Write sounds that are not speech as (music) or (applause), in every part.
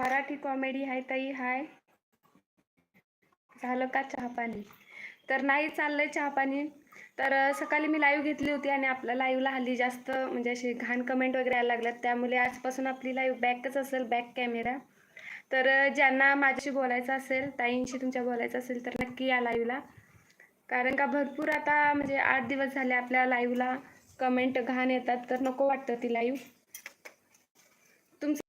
Marathi comedy हाय ताई हाय. झालं का चहापाणी तर नाही चाललंय चहापाणी तर सकाळी मी लाईव्ह घेतली होती आणि आपल्या लाईव्हला हल्ली जास्त म्हणजे असे घाण कमेंट वगैरे यायला लागल्यात. त्यामुळे आजपासून आपली लाईव्ह बॅकच असेल बॅक कॅमेरा तर ज्यांना माझ्याशी बोलायचं असेल ताईंशी तुमच्या बोलायचं असेल तर नक्की या लाईव्हला कारण का भरपूर आता म्हणजे आठ दिवस झाले आपल्या लाईव्हला कमेंट घाण येतात तर नको वाटतं ती लाईव्ह तुमचं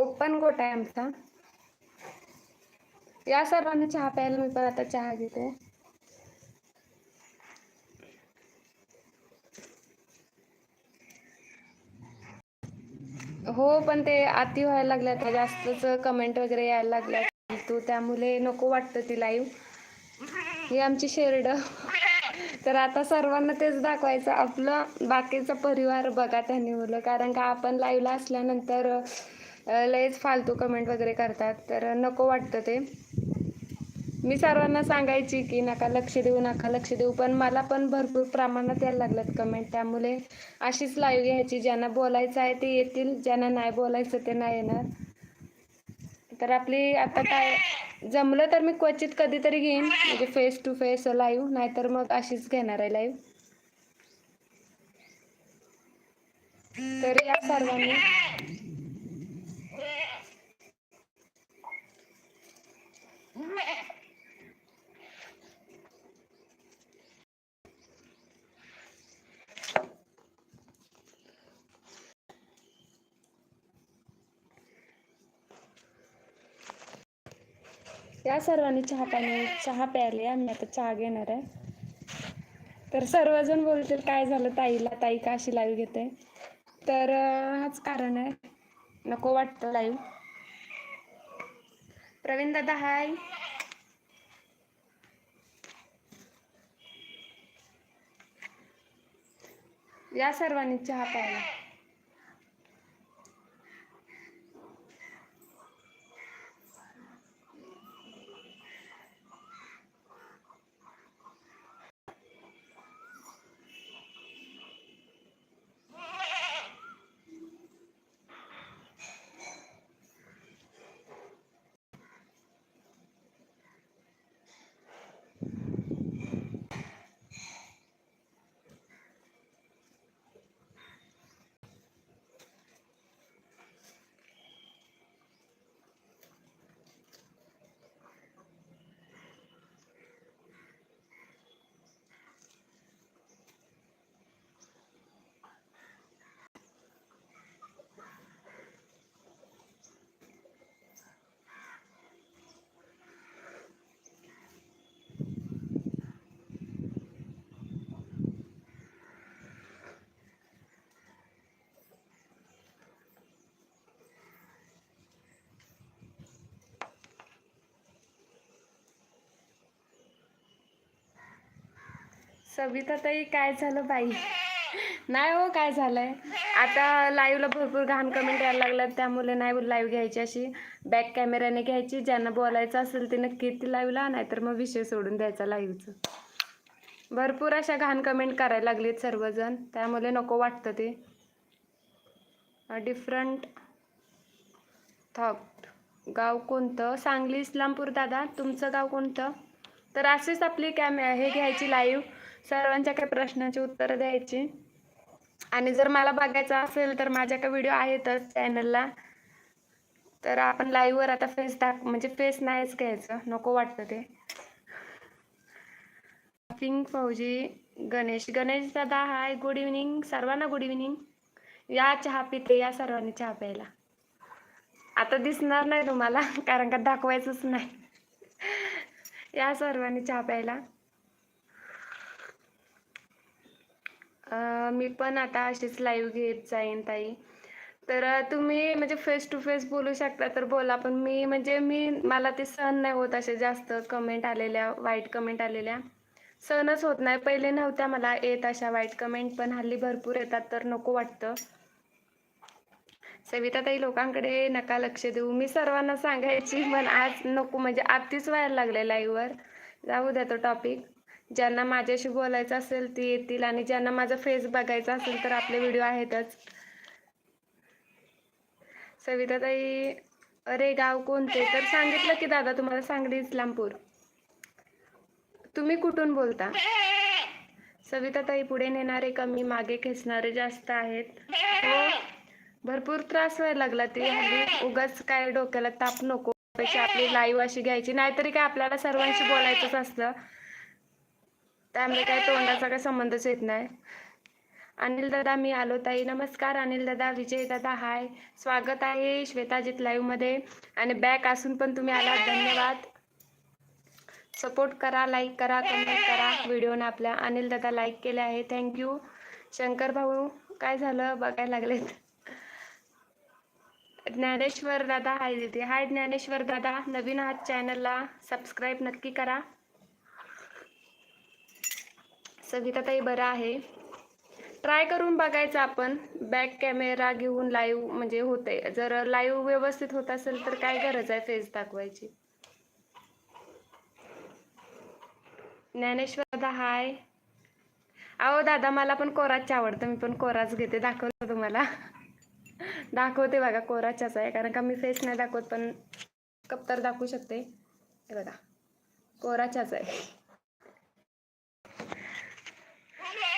ओपन गोट आहे आमचा. या सर्वांना चहा प्यायला मी पण आता चहा घेते. हो पण ते आती व्हायला लागल्या आता जास्तच कमेंट वगैरे यायला लागल्या तू त्यामुळे नको वाटतं ती लाईव्ह ही आमची शेरड. तर आता सर्वांना तेच दाखवायचं. आपलं बाकीचा परिवार बघा त्यांनी मुलं. कारण का आपण लाईव्हला असल्यानंतर लयच फालतू कमेंट वगैरे करतात. तर नको वाटतं ते. मी सर्वांना सांगायची की नका लक्ष देऊ नका लक्ष देऊ. पण मला पण भरपूर प्रमाणात यायला लागल्यात कमेंट त्यामुळे अशीच लाईव्ह घ्यायची. ज्यांना बोलायचं आहे ते येतील. ज्यांना नाही बोलायचं ते नाही येणार. तर आपली आता काय जमलं तर मी क्वचित कधीतरी घेईन. म्हणजे फेस टू फेस लाईव्ह नाहीतर मग अशीच घेणार आहे लाईव्ह तर या सर्वांनी या सर्वांनी चहा पाणी चहा प्यायले. आम्ही आता चहा घेणार आहे. तर सर्वजण बोलतील काय झालं ताईला? ताई का अशी लाईव्ह घेते? तर हाच कारण आहे. नको वाटतं लाईव्ह प्रवीण दादा हाय या सर्वांनी चहा प्यायला. सविता ताई काय झालं बाई? नाही हो काय झालंय? आता लाईव्हला भरपूर घाण कमेंट यायला लागल्यात त्यामुळे नाही लाईव्ह घ्यायची अशी. बॅक कॅमेऱ्याने घ्यायची ज्यांना बोलायचं असेल ते नक्की ती लाईव्हला नाहीतर मग विषय सोडून द्यायचा लाईव्हचं भरपूर अशा घाण कमेंट करायला लागलेत सर्वजण त्यामुळे नको वाटतं ते. डिफरंट थॉट गाव कोणतं? सांगली इस्लामपूर दादा तुमचं गाव कोणतं? तर अशीच आपली कॅमे हे घ्यायची लाईव्ह सर्वांच्या काही प्रश्नाची उत्तरं द्यायची. आणि जर मला बघायचं असेल तर माझ्या काही व्हिडिओ आहेतच चॅनलला तर आपण लाईव्हवर आता फेस दाख म्हणजे फेस नाहीच घ्यायचं. नको वाटतं ते. पिंक फौजी गणेश. गणेश दादा हाय गुड इव्हनिंग सर्वांना गुड इव्हनिंग या चहा पिते या सर्वांनी चहा प्यायला. आता दिसणार नाही तुम्हाला कारण का दाखवायचंच नाही. या सर्वांनी चहा प्यायला. मी पण आता अशीच लाईव्ह घेत जाईन ताई. तर तुम्ही म्हणजे फेस टू फेस बोलू शकता तर बोला. पण मी म्हणजे मी मला ते सहन नाही होत असे जास्त कमेंट आलेल्या वाईट कमेंट आलेल्या. सहनच होत नाही. पहिले नव्हत्या मला येत अशा वाईट कमेंट पण हल्ली भरपूर येतात तर नको वाटतं. सविताताई लोकांकडे नका लक्ष देऊ. मी सर्वांना सांगायची पण आज नको. म्हणजे आत्तीच व्हायला लागले लाईव्हवर जाऊ द्या तो टॉपिक ज्यांना माझ्याशी बोलायचं असेल ती येतील आणि ज्यांना माझा फेस बघायचा असेल तर आपले व्हिडिओ आहेतच. सविताताई अरे गाव कोणते? तर सांगितलं की दादा तुम्हाला सांगली इस्लामपूर. तुम्ही कुठून बोलता? सविताताई पुढे नेणारे कमी मागे खेचणारे जास्त आहेत. हो, भरपूर त्रास व्हायला लागला ते. हल्ली उगाच काय डोक्याला ताप नको. पेक्षा आपली लाईव्ह अशी घ्यायची. नाहीतरी काय आपल्याला सर्वांशी बोलायचंच असतं. त्यामुळे काय तोंडाचा काय संबंधच येत नाही. अनिल दादा मी आलो ताई. नमस्कार अनिल दादा. विजय दादा हाय स्वागत आहे श्वेताजीत लाईव्हमध्ये. आणि बॅक असून पण तुम्ही आलात. धन्यवाद. सपोर्ट करा लाईक करा कमेंट करा व्हिडिओने आपल्या अनिल दादा लाईक केले आहे. थँक्यू शंकर भाऊ काय झालं? बघायला लागलेत. ज्ञानेश्वर दादा हाय दिदी. हाय ज्ञानेश्वर दादा. नवीन आहात चॅनलला सबस्क्राईब नक्की करा. सविताताई बरं आहे. ट्राय करून बघायचं आपण. बॅक कॅमेरा घेऊन लाईव्ह म्हणजे होते जर लाईव्ह व्यवस्थित होत असेल तर काय गरज आहे फेस दाखवायची? ज्ञानेश्वर दादा हाय अहो दादा मला पण कोराच आवडतं मी पण कोराच घेते. दाखवतो तुम्हाला. दाखवते बघा कोराच्याच आहे. कारण का मी फेस नाही दाखवत पण कप्तर दाखवू शकते. हे बघा. कोराच्याच आहे.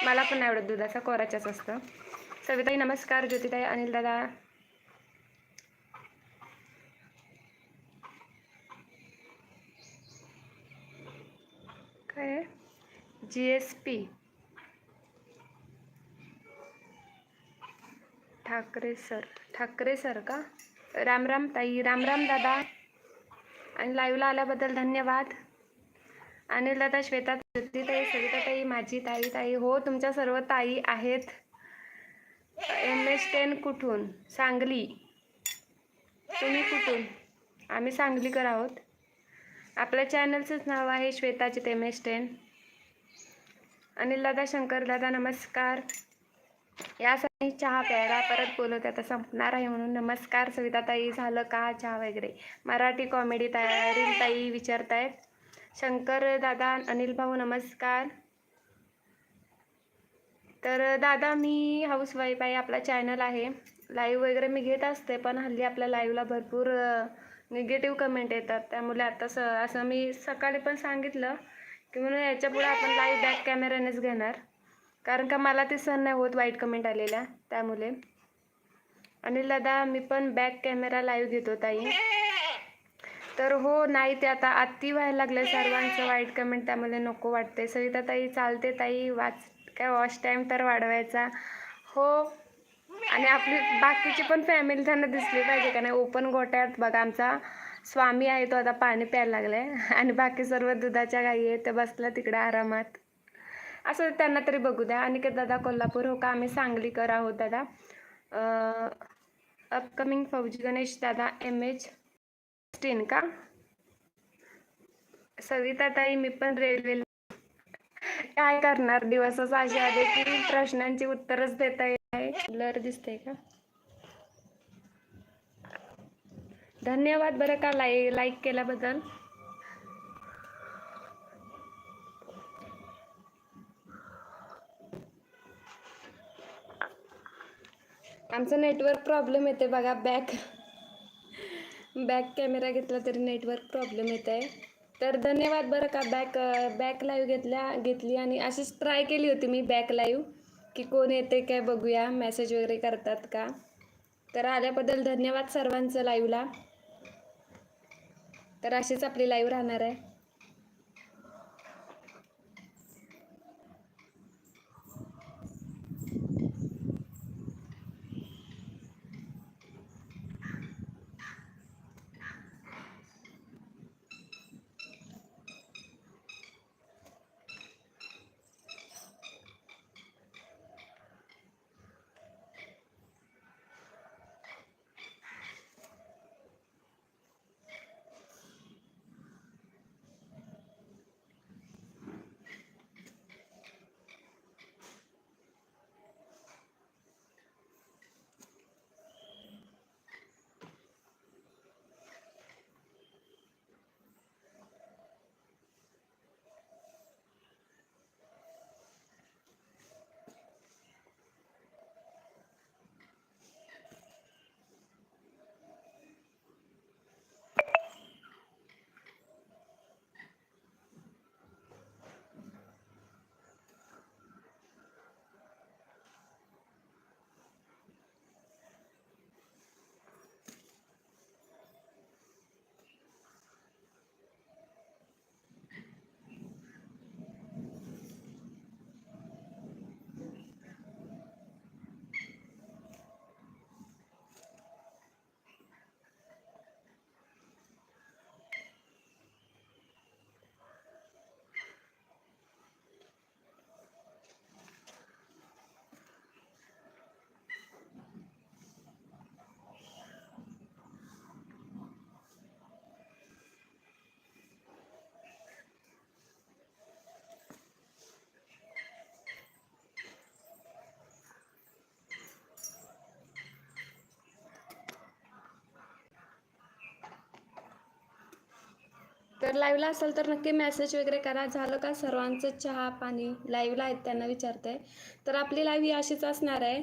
मला पण आवडत दुधाचा कोराच्याच असतं. सविताई नमस्कार ज्योतिताई अनिल दादा. काय G S P Thackeray sir. Thackeray sir का? राम राम ताई रामराम दादा. आणि लाईव्हला आल्याबद्दल धन्यवाद. अनिल लता श्वेता ताई सविता ताई माझी ताई ताई हो तुमच्या सर्व ताई आहेत. एम एस टेन कुठून? सांगली. तुम्ही कुठून? आम्ही सांगलीकर आहोत. आपल्या चॅनलचंच नाव आहे श्वेताची एम एस टेन. अनिल दादा शंकर दादा नमस्कार. यासाठी चहा प्यायला परत बोलवते आता संपणार आहे म्हणून. नमस्कार सविताताई झालं का? चहा वगैरे. मराठी कॉमेडी तयारी ताई विचारतायत. शंकर दादा अनिल भाऊ नमस्कार. तर दादा मी हाऊसवाईफ आहे आपला चॅनल आहे. लाईव्ह वगैरे मी घेत असते पण हल्ली आपल्या लाईव्हला भरपूर निगेटिव्ह कमेंट येतात. त्यामुळे आता स असं मी सकाळी पण सांगितलं की म्हणून याच्यापुढे आपण लाईव्ह बॅक कॅमेऱ्यानेच घेणार. कारण का मला ते सहन नाही होत वाईट कमेंट आलेल्या त्यामुळे. अनिल दादा मी पण बॅक कॅमेरा लाईव्ह घेतो ताई. तर हो नाही ते आता आत्ती व्हायला लागलं सर्वांचं वाईट कमेंट त्यामध्ये नको वाटते सविता ताई चालते ताई वाच काय वॉच टाईम तर वाढवायचा. हो आणि आपली बाकीची पण फॅमिली त्यांना दिसली पाहिजे का नाही? ओपन गोट्यात बघा आमचा. स्वामी आहे तो आता पाणी प्यायला लागलाय. आणि बाकी सर्व दुधाच्या गाई आहेत ते बसला तिकडे आरामात. असं त्यांना तरी बघू द्या. आणि दादा कोल्हापूर हो का? आम्ही सांगलीकर आहोत दादा. अपकमिंग फौजी गणेश दादा एम एच टेन का? सविता ताई मी पण रेल्वे काय करणार? दिवसच असे आले की प्रश्नांची उत्तरच देता येत आहे ब्लर दिसते का? धन्यवाद बरं का लाई लाईक केल्याबद्दल. आमचं नेटवर्क प्रॉब्लेम येते बघा बॅक बॅक कॅमेरा घेतला तरी नेटवर्क प्रॉब्लेम येत आहे. तर धन्यवाद बरं का बॅक बॅक लाईव्ह घेतल्या घेतली आणि अशीच ट्राय केली होती मी बॅक लाईव्ह की कोण येते काय बघूया मेसेज वगैरे करतात का? तर आल्याबद्दल धन्यवाद सर्वांचं लाईव्हला. तर अशीच आपली लाईव्ह राहणार आहे. तर लाईव्हला असाल तर नक्की मेसेज वगैरे करा. झालं का सर्वांचं चहा पाणी लाईव्हला आहेत त्यांना विचारते. तर आपली लाईव्ह ही अशीच असणार आहे.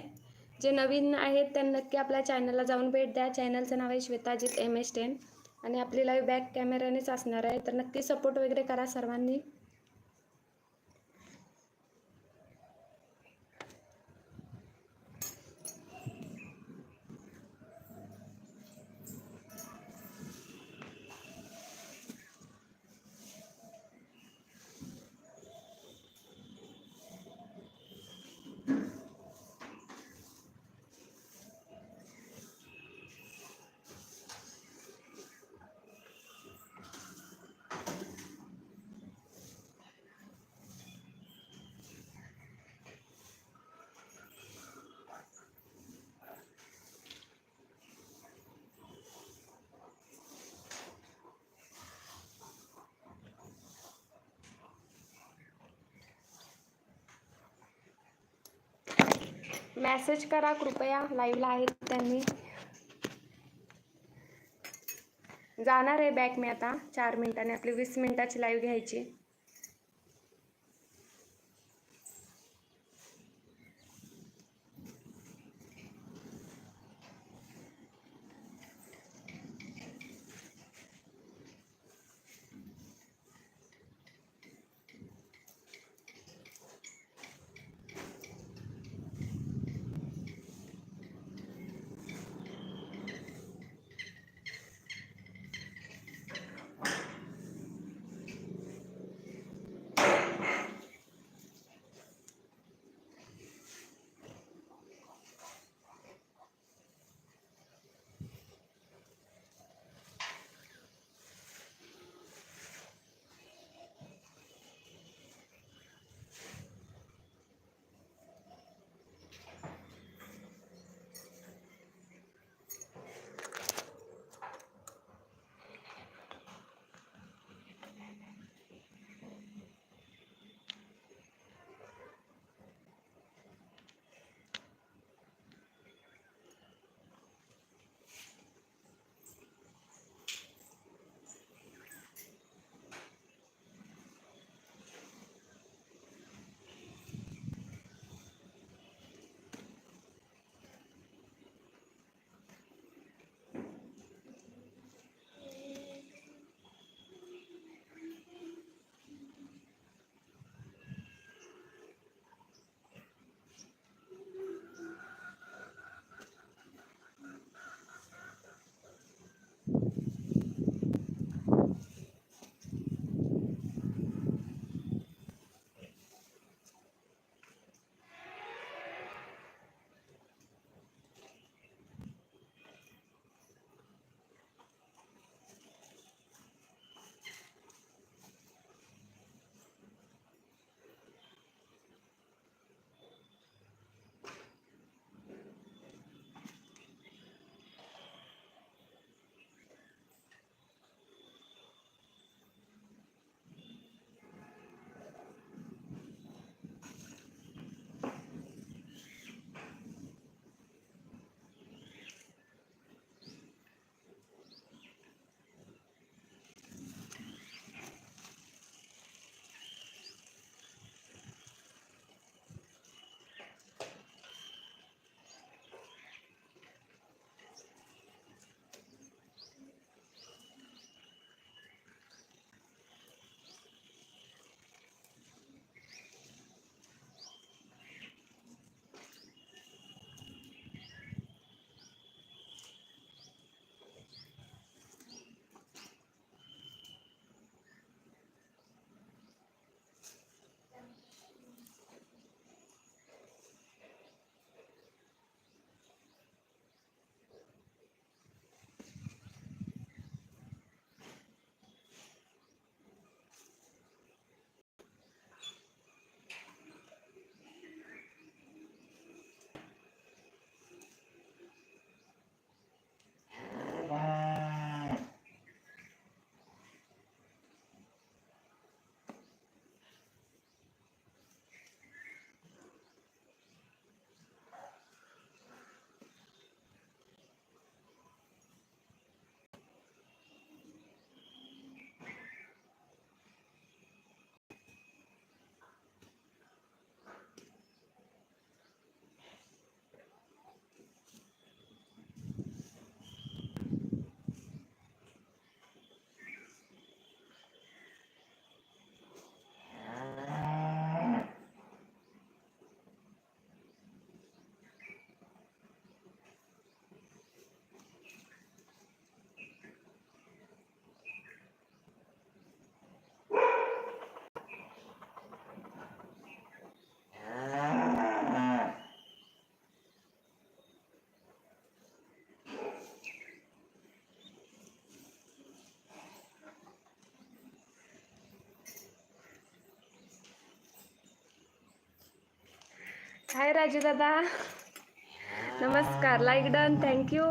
जे नवीन आहेत त्यांना नक्की आपल्या चॅनलला जाऊन भेट द्या. चॅनलचं नाव आहे श्वेताजीत एम एस टेन आणि आपली लाईव्ह बॅक कॅमेऱ्यानेच असणार आहे. तर नक्की सपोर्ट वगैरे करा सर्वांनी. मेसेज करा कृपया. लाईव्हला आहेत त्यांनी. जाणार आहे बॅक मी आता. चार मिनिटांनी. आपली वीस मिनिटाची लाईव्ह घ्यायची. हाय राजू दादा. नमस्कार like done thank you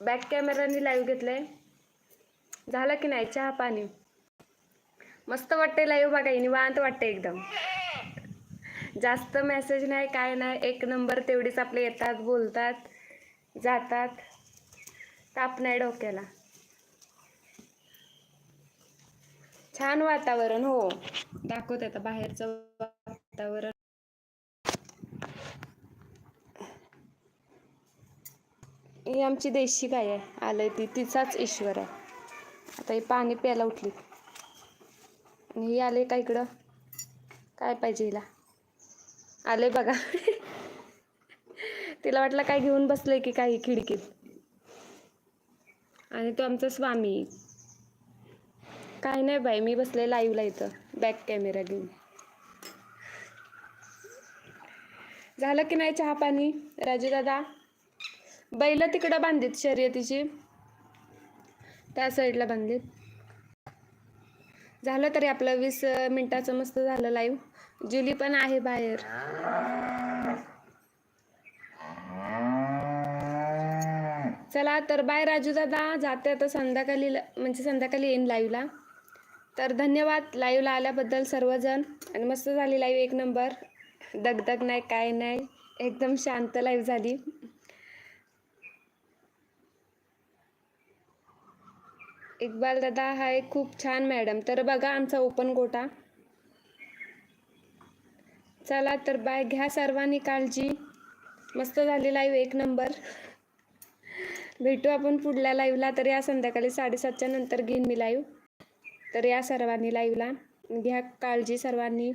back कॅमेराने live घेतलंय. झालं की नाही चहा पाणी? मस्त वाटते लाईव्ह बघा निवांत वाटते एकदम. जास्त मेसेज नाही काय नाही एक नंबर तेवढीच आपले येतात बोलतात जातात. ताप नाही डोक्याला. छान वातावरण हो. दाखवत आता बाहेरचं वातावरण. ही आमची देशी गाय आहे. आलंय ती. तिचाच ईश्वर आहे. आता ही पाणी प्यायला उठली. आणि ही आले का इकडं? काय पाहिजे हिला? आले बघा. (laughs) तिला वाटलं काय घेऊन बसलंय की काही खिडकीत. आणि तो आमचा स्वामी. काय नाही बाई मी बसले लाईव्हला इथं. बॅक कॅमेरा घेऊन. झालं की नाही चहा पाणी? राजू दादा बैल तिकडं बांधलीत शर्यतीची. त्या साईडला बांधलीत. झालं तरी आपलं वीस मिनिटाचं मस्त झालं लाईव्ह जुली पण आहे बाहेर. चला तर बाय राजू दादा. जाते आता संध्याकाळी म्हणजे संध्याकाळी येईन लाईव्हला तर धन्यवाद. लाईव्हला आल्याबद्दल सर्वजण. आणि मस्त झाली लाईव्ह एक नंबर दगदग नाही काय नाही. एकदम शांत लाईव्ह झाली. इकबाल दादा हाय खूप छान मॅडम तर बघा आमचा ओपन गोटा. चला तर बाय घ्या सर्वांनी काळजी. मस्त झाली लाईव्ह एक नंबर भेटू आपण पुढल्या लाईव्हला तर या संध्याकाळी साडेसातच्या नंतर घेईन मी लाईव्ह तर या सर्वांनी लाईव्हला घ्या काळजी सर्वांनी.